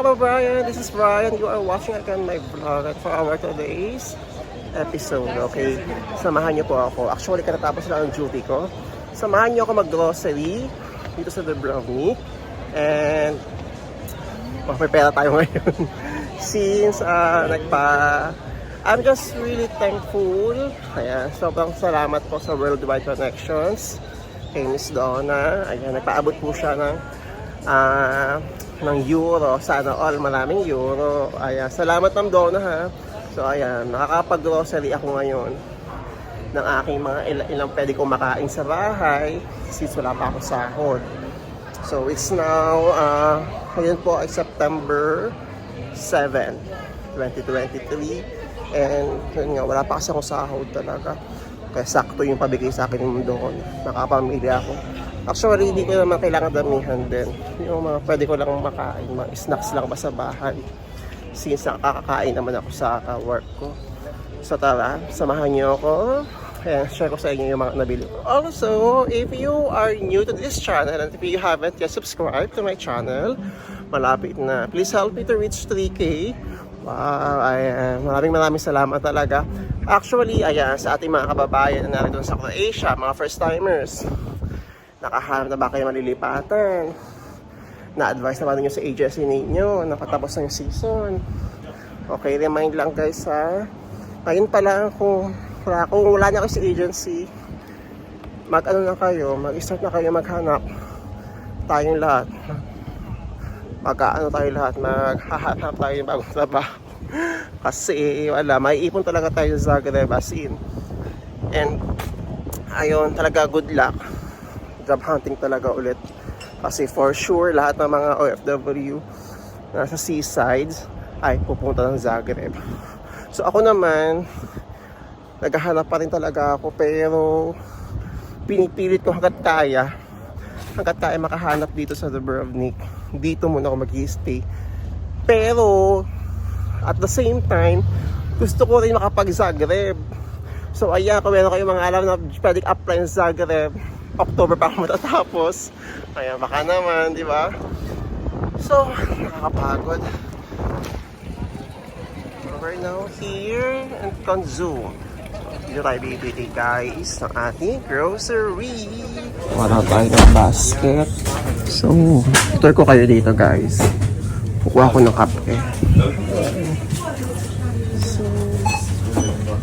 Kababayan, this is Brian. You are watching again my vlog for our today's episode, okay? Samahan niyo po ako. Actually, katatapos lang ang duty ko. Samahan niyo ako mag-grocery dito sa Dubrovnik. And, mag-prepare tayo ngayon. Since uh, nagpa... I'm just really thankful. Kaya sobrang salamat po sa Worldwide Connections kay Miss Donna. Ayan, nagpaabot po siya ng ah ng euro. Sana all maraming euro. Ayan, salamat Ma'am Donna ha. So ayan, nakakapag-grocery ako ngayon ng aking mga il- ilang pwede kong makain sa bahay since wala pa ako sahod. So it's now, uh, ngayon po ay September 7, 2023. And yun nga, wala pa kasi akong sahod talaga. Kaya sakto yung pabigay sa akin yung doon. Nakapamilya ako. Actually, hindi ko naman kailangan damihan din. Yung mga pwede ko lang makain, mga snacks lang ba sa bahay. Since nakakakain naman ako sa work ko. So tara, samahan niyo ako. Ayan, share ko sa inyo yung mga nabili ko. Also, if you are new to this channel and if you haven't yet subscribed to my channel, malapit na. Please help me to reach 3K. Wow, ayan. Maraming maraming salamat talaga. Actually, ayan, sa ating mga kababayan na narito sa Croatia, mga first-timers, nakahanap na ba kayo malilipatan? Na-advise naman ninyo sa agency ninyo, napatapos na yung season. Okay, remind lang guys ha. Ngayon pa lang kung, kung wala na kayo sa agency, mag ano na kayo, mag-start na kayo maghanap. Tayong lahat. Mag-ano tayo lahat, maghahanap tayo ng bagong trabaho. Kasi wala, may ipon talaga tayo sa Zagreb as in. And ayun, talaga good luck. Job hunting talaga ulit. Kasi for sure, lahat ng mga OFW nasa seasides ay pupunta ng Zagreb. So ako naman, naghahanap pa rin talaga ako pero pinipilit ko hanggat kaya hanggat kaya makahanap dito sa Dubrovnik. Dito muna ako mag stay Pero, at the same time, gusto ko rin makapag-Zagreb. So, ayan, kung meron kayong mga alam na pwedeng apply ng Zagreb, October pa ako matatapos. Ayan, baka naman, di ba? So, nakakapagod. We're now here in Konzum. Dito tayo bibili guys ng ating grocery. Wala tayo ng basket. So, tour ko kayo dito guys. Kukuha ko ng kape. So,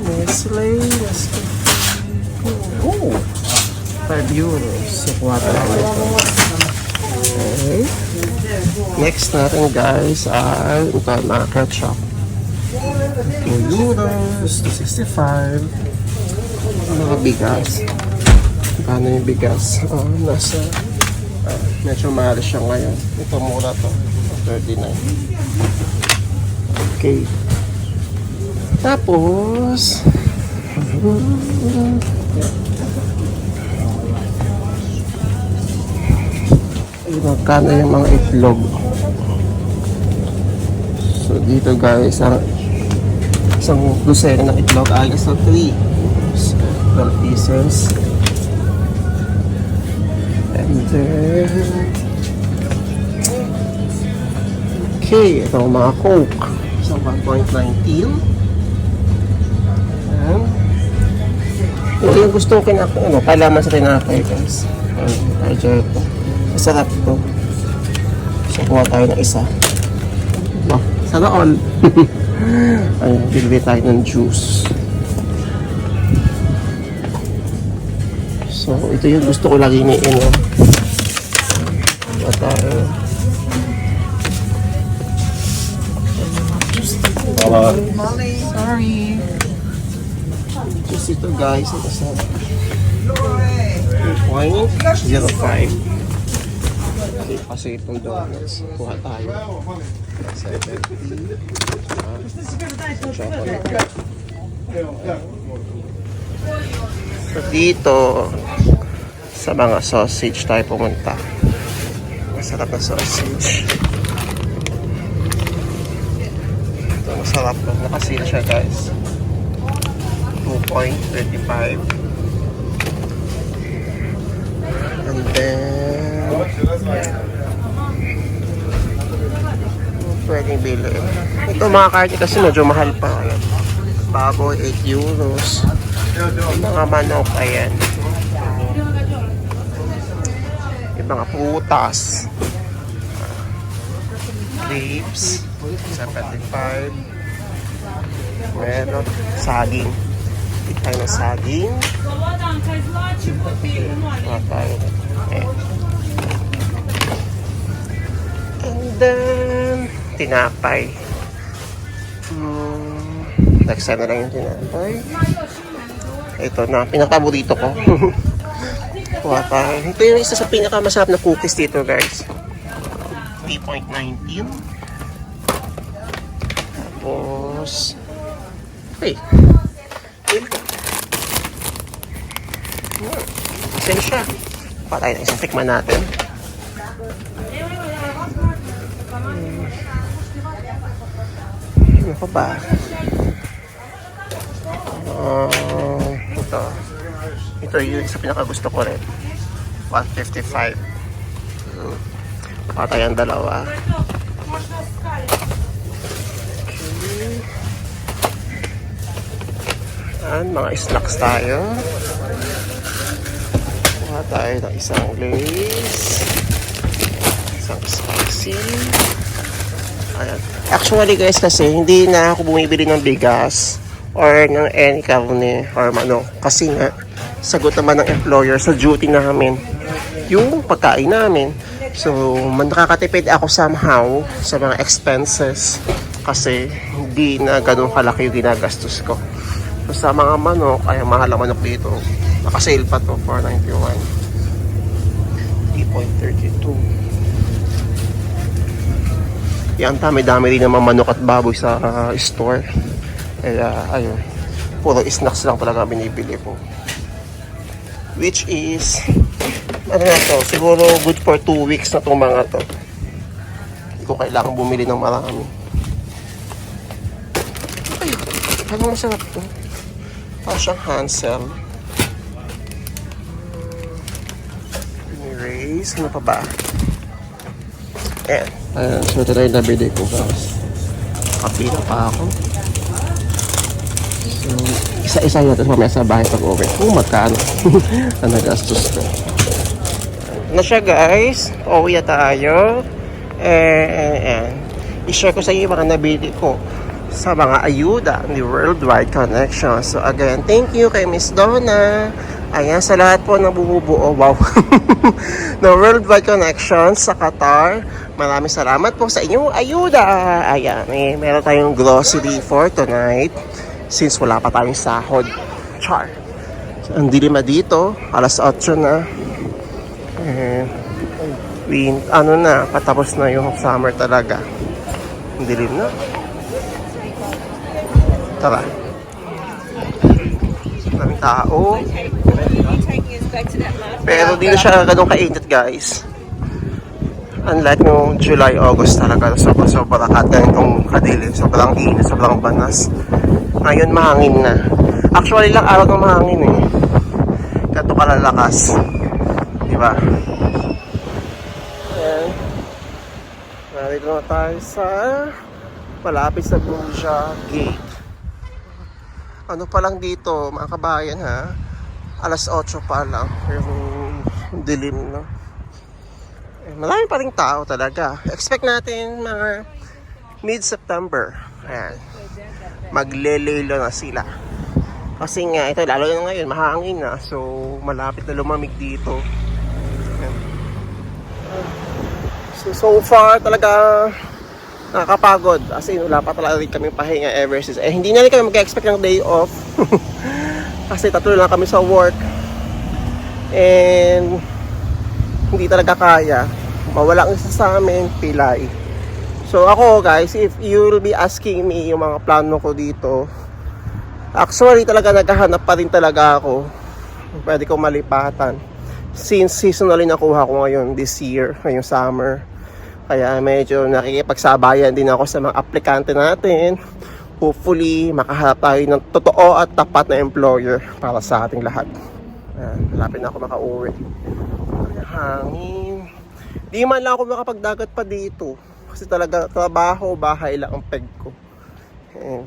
Nestle, Nescafe. Oh! 5 euros. So, kuha tayo ito. Okay. Next natin guys ay ito mga ketchup. 2 euros, 265. Mga bigas. Paano yung bigas? Ah, nasa ah, medyo mahal siya ngayon. Ito mura to. 39. Okay. Tapos magkano yung mga itlog. So dito guys, ang isang dosena ng itlog ay isa 3 12 pieces and then okay ito ang mga coke. So 1.19 and ito yung gusto ko kinak ano, kailangan sa tinapay guys. Ayan, ito masarap to so kuha tayo ng isa Wow, sana all Ayun, bili tayo ng juice. So, ito yung gusto ko lagi ni Ino. Diba tayo? Sorry. Juice ito guys. Ito sa 2.05. Kasi itong donuts. Kuha tayo. 70. Chocolate. So dito, sa mga sausage tayo pumunta. Masarap na sausage. Ito, masarap to. Nakasil siya guys. 2.25. And then, pwedeng bilhin. Ito mga karne kasi medyo mahal pa. Ayan. Baboy, 8 euros. Mga manok, ayan. Yung mga putas. Grapes, 75. Meron saging. Tayo ng saging. Mga tayo. Ayan. And then, tinapay. Hmm, next time na lang yung tinapay. Ito na, pinakaburito ko. Kuha tayo. Ito yung isa sa pinakamasarap na cookies dito, guys. 3.19. Tapos, hey. Hmm, Asin siya. Pa tayo na isang tikman natin. Ano pa ba? Ah, ito. Ito yung isa pinakagusto ko rin. 155. Hmm. Patay ang dalawa. Okay. Yan, mga snacks tayo. Kuha tayo ng isang lace. Isang spicy. Ayan. Actually guys kasi hindi na ako bumibili ng bigas or ng any carne or ano kasi nga sagot naman ng employer sa duty namin yung pagkain namin. So, nakakatipid ako somehow sa mga expenses kasi hindi na ganun kalaki yung ginagastos ko. So, sa mga manok, ay mahal ang manok dito. Nakasale pa to, 491. 3.32. Yan, dami-dami rin naman manok at baboy sa ah, store. Kaya, ayun. Puro snacks lang talaga binibili ko. Which is, ano na to, siguro good for 2 weeks na itong mga to. Hindi ko kailangan bumili ng marami. Ay, ano masarap to? Parang siyang Hansel. Erase, ano pa ba? Ayan. Ayan, so ito na yung nabili ko guys. Kapila pa ako. So, isa-isa yun. Tapos mamaya sa bahay pag uwi. Kung magkano. ang nagastos ko. Na siya guys. Uwi na tayo. Eh, eh, I-share ko sa inyo yung mga nabili ko sa mga ayuda ni Worldwide Connection. So again, thank you kay Miss Donna. Ayan, sa lahat po na bumubuo, wow, ng Worldwide Connection sa Qatar. Maraming salamat po sa inyong ayuda. Ayan, eh, meron tayong grocery for tonight since wala pa tayong sahod. Char. Ang dilim na dito, alas 8 na. Eh, win, ano na, patapos na yung summer talaga. Ang dilim na. Tara. Maraming tao. Pero di na siya ganun kainit guys. Unlike nung July, August talaga, sobrang at ganitong kadilim, sobrang init, sobrang banas. Ngayon mahangin na. Actually lang araw ng mahangin eh. Ganito kalalakas. Di ba? Ayan. Narito na tayo sa malapit sa Buja Gate. Ano pa lang dito, mga kabayan ha? Alas 8 pa lang. Yung dilim, no? Eh, Marami pa rin tao talaga. Expect natin mga mid-September. Ayan. Maglelelo na sila. Kasi nga, ito lalo na ngayon, mahangin na. So, malapit na lumamig dito. Ayan. So, so far, talaga nakakapagod. As in, wala pa talaga rin kami pahinga ever since. Eh, hindi na rin kami mag-expect ng day off. Kasi tatlo lang kami sa work. And, hindi talaga kaya. Mawala ang isa sa amin, pilay. So ako guys, if you'll be asking me yung mga plano ko dito, actually talaga naghahanap pa rin talaga ako. Pwede ko malipatan. Since seasonally nakuha ko ngayon this year, ngayong summer. Kaya medyo nakikipagsabayan din ako sa mga aplikante natin. Hopefully, makahanap tayo ng totoo at tapat na employer para sa ating lahat. Ayan, malapit na ako makauwi. Ang hangin. Di man lang ako makapagdagat pa dito. Kasi talaga trabaho, bahay lang ang peg ko. Ayan.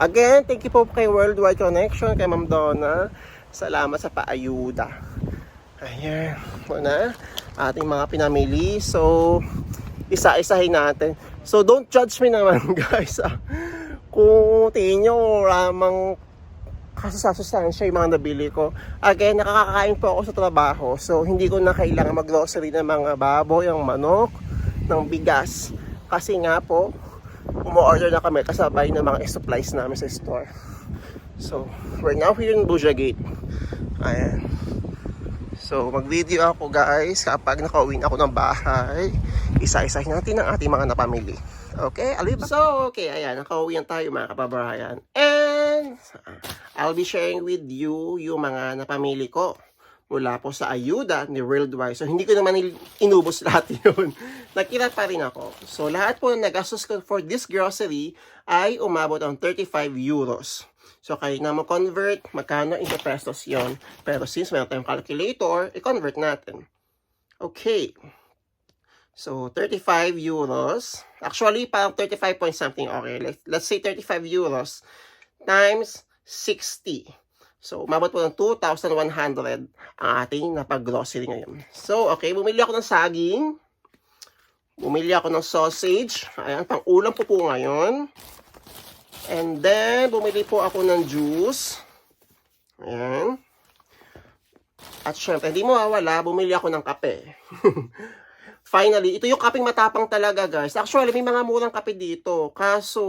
Again, thank you po kay Worldwide Connection, kay Ma'am Donna. Salamat sa paayuda. Ayan. Muna, ating mga pinamili. So, isa-isahin natin. So, don't judge me naman, guys. ah. Kung tingin nyo, lamang kasasasustansya yung mga nabili ko. Again, nakakakain po ako sa trabaho. So, hindi ko na kailangan mag-grocery ng mga baboy, ang manok, ng bigas. Kasi nga po, umu-order na kami kasabay ng mga supplies namin sa store. So, we're now here in Buja Gate. Ayan. So, mag-video ako guys kapag nakauwi na ako ng bahay. Isa-isahin natin ang ating mga napamili. Okay, aliba. So, okay, ayan, nakauwi na tayo mga kababayan. And, I'll be sharing with you yung mga napamili ko mula po sa ayuda ni Worldwide. So, hindi ko naman inubos lahat yun. Nakita pa rin ako. So, lahat po na nagastos ko for this grocery ay umabot ng 35 euros. So, kayo na mo-convert, magkano into pesos yon Pero since meron tayong calculator, i-convert natin. Okay. So, 35 euros. Actually, parang 35 point something. Okay, let's, let's say 35 euros times 60. So, umabot po ng 2,100 ang ating napag-grocery ngayon. So, okay, bumili ako ng saging. Bumili ako ng sausage. Ayan, pang ulam po po ngayon. And then, bumili po ako ng juice. Ayan. At syempre, hindi mo mawala, bumili ako ng kape. Finally, ito yung kapeng matapang talaga, guys. Actually, may mga murang kape dito. Kaso,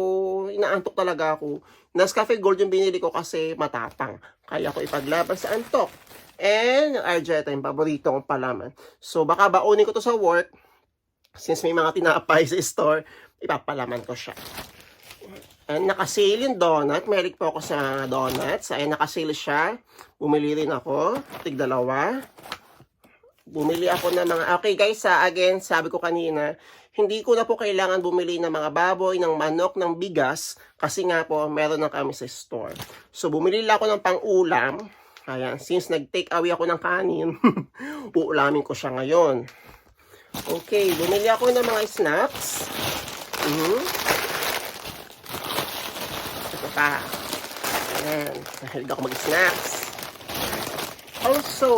inaantok talaga ako. Nescafe Gold yung binili ko kasi matapang. Kaya ko ipaglaban sa antok. And, yung Arjeta, yung paborito kong palaman. So, baka baunin ko to sa work. Since may mga tinapay sa store, ipapalaman ko siya. And nakasale yung donut. Merik po ako sa donuts. Ayan, nakasale siya. Bumili rin ako. Tig dalawa. Bumili ako ng mga... Okay guys, ha, again, sabi ko kanina, hindi ko na po kailangan bumili ng mga baboy, ng manok, ng bigas. Kasi nga po, meron na kami sa store. So, bumili lang ako ng pang-ulam. Ayan, since nag-take away ako ng kanin, uulamin ko siya ngayon. Okay, bumili ako ng mga snacks. Mhm. Pa. Ayan, nahilig ako mag-snacks. Also,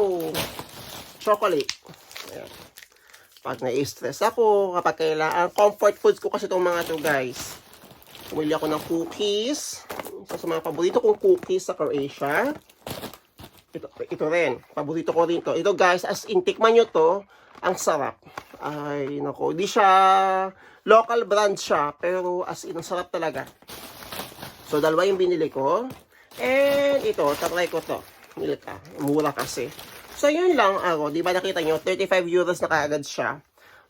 chocolate. Ayan. Pag na-stress ako, kapag kailangan, comfort foods ko kasi itong mga to guys. Bumili ako ng cookies. Isa sa mga paborito kong cookies sa Croatia. Ito, ito rin. Paborito ko rin to. Ito guys, as in, tikman nyo to. Ang sarap. Ay, nako. Di siya local brand siya. Pero as in, ang sarap talaga. So, dalawa yung binili ko. And ito, tatry ko to. Milka. Mura kasi. So, yun lang ako. Di ba nakita nyo? 35 euros na kaagad siya.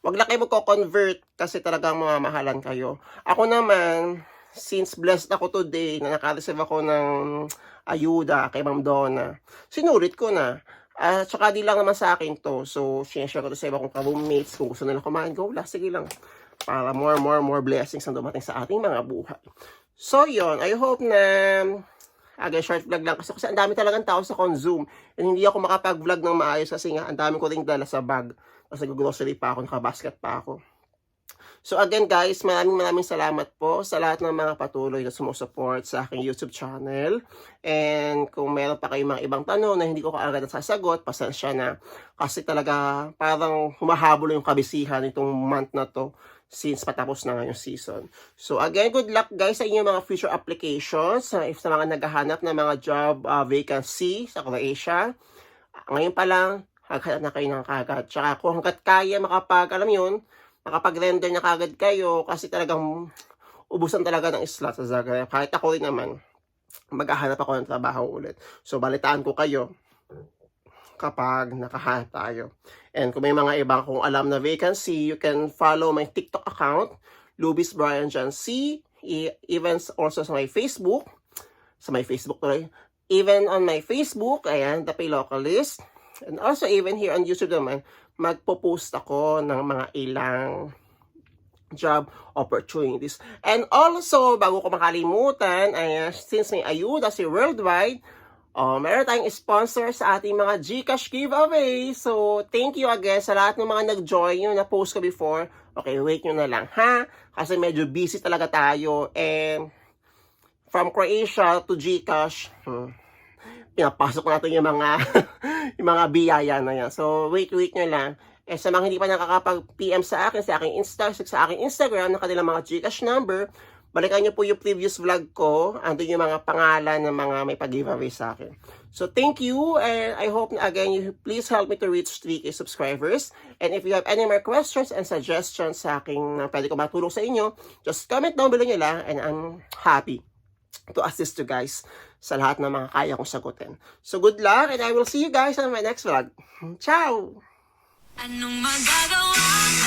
Wag na kayo magko-convert kasi talagang mamamahalan kayo. Ako naman, since blessed ako today na nakareceive ako ng ayuda kay Ma'am Donna, sinulit ko na. At saka di lang naman sa akin to. So, sinashare ko to sa iba kong ka-roommates. Kung gusto nila kumain, go lang. Sige lang. Para more, more, more blessings ang dumating sa ating mga buhay. So, yon I hope na Again, short vlog lang kasi, kasi ang dami talagang tao sa consume. And hindi ako makapag-vlog ng maayos kasi nga ang dami ko ring dala sa bag. Kasi grocery pa ako, nakabasket pa ako. So again guys, maraming maraming salamat po sa lahat ng mga patuloy na sumusupport sa aking YouTube channel. And kung meron pa kayong mga ibang tanong na hindi ko kaagad nasasagot, pasensya na. Kasi talaga parang humahabol yung kabisihan itong month na to since patapos na nga yung season. So again, good luck guys sa inyong mga future applications. Uh, if sa mga naghahanap ng mga job uh, vacancy sa Croatia, ngayon pa lang, haghanap na kayo ng kagad. Tsaka kung hanggat kaya makapag, alam yun, makapag-render na kagad kayo kasi talagang ubusan talaga ng slot sa Zagreb. Kahit ako rin naman, maghahanap ako ng trabaho ulit. So, balitaan ko kayo kapag nakahanap tayo. And kung may mga ibang kung alam na vacancy, you can follow my TikTok account, Lubis Brian John C. E- even also sa my Facebook, sa my Facebook tuloy. Even on my Facebook, ayan, The Pay. And also even here on YouTube naman, magpo-post ako ng mga ilang job opportunities. And also, bago ko makalimutan, ayan, since may ayuda si Worldwide, Oh, meron tayong sponsor sa ating mga Gcash giveaway. So, thank you again sa lahat ng mga nag-join yung na-post ko before. Okay, wait nyo na lang, ha? Kasi medyo busy talaga tayo. And, from Croatia to Gcash, hmm, pinapasok natin yung mga, yung mga biyaya na yan. So, wait, wait nyo lang. Eh, sa mga hindi pa nakakapag-PM sa akin, sa aking Insta, sa aking Instagram, ng mga Gcash number, balikan nyo po yung previous vlog ko. Andun yung mga pangalan ng mga may pag-giveaway sa akin. So, thank you. And I hope, again, you please help me to reach 3K subscribers. And if you have any more questions and suggestions sa aking na pwede ko matulong sa inyo, just comment down below nyo lang and I'm happy to assist you guys sa lahat ng mga kaya kong sagutin. So, good luck and I will see you guys on my next vlog. Ciao! Anong magagawa